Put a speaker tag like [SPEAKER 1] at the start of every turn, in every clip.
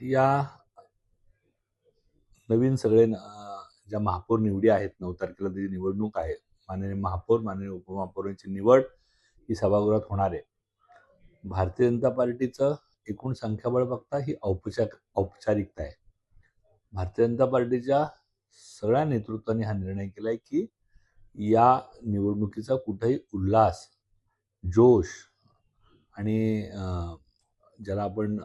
[SPEAKER 1] या नवीन सगळे ज्या महापौर निवडी आहेत नऊ तारखेला त्याची निवडणूक आहे. माननीय महापौर माननीय उपमहापौरांची निवड ही सभागृहात होणार आहे. भारतीय जनता पार्टीचं एकूण संख्याबळ बघता ही औपचारिक औपचारिकता आहे. भारतीय जनता पार्टीच्या सगळ्या नेतृत्वाने हा निर्णय केला आहे की या निवडणुकीचा कुठेही उल्हास जोश आणि ज्याला आपण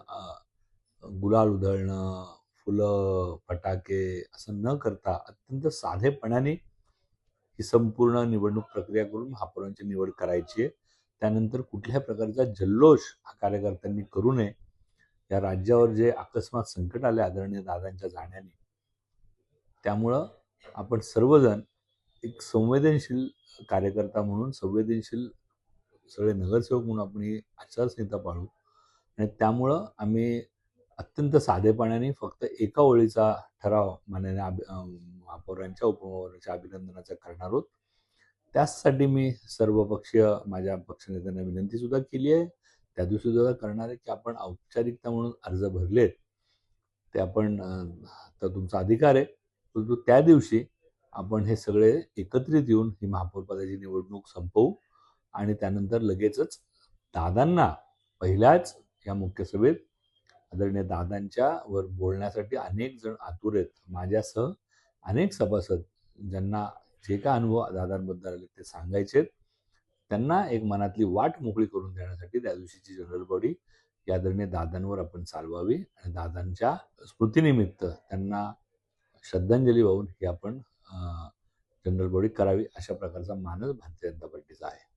[SPEAKER 1] गुलाल उधळणं फुलं फटाके असं न करता अत्यंत साधेपणाने ही संपूर्ण निवडणूक प्रक्रिया करून महापौरांची निवड करायची आहे. त्यानंतर कुठल्याही प्रकारचा जल्लोष हा कार्यकर्त्यांनी करू नये या राज्यावर जे अकस्मात संकट आले आदरणीय दादांच्या जाण्याने त्यामुळं आपण सर्वजण एक संवेदनशील कार्यकर्ता म्हणून संवेदनशील सगळे नगरसेवक म्हणून आपण ही आचारसंहिता पाळू. आणि त्यामुळं आम्ही अत्यंत साधेपणाने फक्त एका ओळीचा ठराव माननीय अभि महापौरांच्या उपमहापौरांच्या अभिनंदनाचा करणार आहोत. त्याचसाठी मी सर्वपक्षीय माझ्या पक्षनेत्यांना विनंती सुद्धा केली आहे. त्या दिवशी सुद्धा करणार आहे की आपण औपचारिकता म्हणून अर्ज भरलेत ते आपण तर तुमचा अधिकार आहे. परंतु त्या दिवशी आपण हे सगळे एकत्रित येऊन ही महापौर पदाची निवडणूक संपवू आणि त्यानंतर लगेचच दादांना पहिल्याच या मुख्य सभेत आदरणीय दादांच्या वर बोलण्यासाठी अनेक जण आतुर आहेत. माझ्यासह अनेक सभासद ज्यांना जे काय अनुभव दादांबद्दल आले ते सांगायचेत त्यांना एक मनातली वाट मोकळी करून देण्यासाठी त्या दिवशीची जनरल बॉडी या आदरणीय दादांवर आपण चालवावी आणि दादांच्या स्मृतीनिमित्त त्यांना श्रद्धांजली वाहून ही आपण जनरल बॉडी करावी अशा प्रकारचा मानस भारतीय जनता पार्टीचा आहे.